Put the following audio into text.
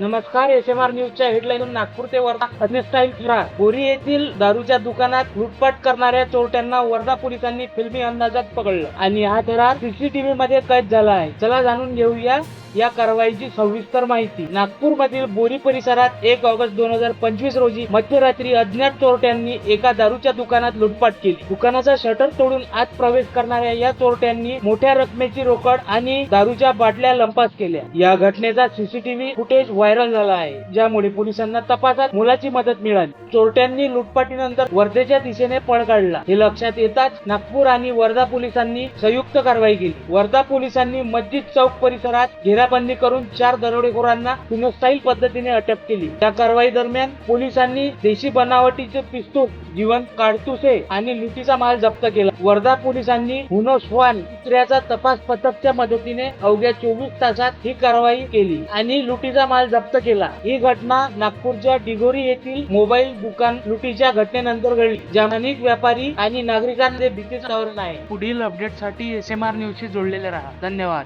नमस्कार S M R न्यूजच्या headline Nagpur ते वर्धा अग्निस्टाईल फिरा. बोरी येथील दारूच्या दुकानात लुटपाट करणाऱ्या चोरट्यांना वर्धा पोलिसांनी फिल्मी अंदाजात पकडलं. आणि हा थरार सीसीटीव्ही मध्ये कैद झाला आहे. चला जाणून घेऊया या कारवाईची सविस्तर माहिती. नागपूर मधील बोरी परिसरात एक ऑगस्ट दोन हजार पंचवीस रोजी मध्यरात्री अज्ञात चोरट्यांनी एका दारूच्या दुकानात लुटपाट केली. दुकानाचा शटर तोडून आत प्रवेश करणाऱ्या या चोरट्यांनी मोठ्या रकमेची रोकड आणि दारूच्या बाटल्या लंपास केल्या. या घटनेचा सीसीटीव्ही फुटेज व्हायरल झाला आहे ज्यामुळे पोलिसांना तपासात मुलाची मदत मिळाली. चोरट्यांनी लुटपाटीनंतर वर्धेच्या दिशेने पळ काढला. हे लक्षात येताच नागपूर आणि वर्धा पोलिसांनी संयुक्त कारवाई केली. वर्धा पोलिसांनी मस्जिद चौक परिसरात घेराबंदी करून चार दरोडेखोरांना स्टाईल पद्धतीने अटक केली. त्या कारवाई दरम्यान पोलिसांनी देशी बनावटीचे पिस्तूल जीवन काडतुसे आणि लुटीचा माल जप्त केला. वर्धा पोलिसांनी हुनोस्वान कुत्र्याचा तपास पथकच्या मदतीने अवघ्या चोवीस तासात ही कारवाई केली आणि लुटीचा माल जप्त केला. ही घटना नागपूरच्या डिगोरी येथील मोबाईल दुकान लुटीच्या घटनेनंतर घडली. ज्या अनेक व्यापारी आणि नागरिकांमध्ये भीतीचं वातावरण आहे. पुढील अपडेटसाठी एस एम आर न्यूजशी जोडलेले राहा. धन्यवाद.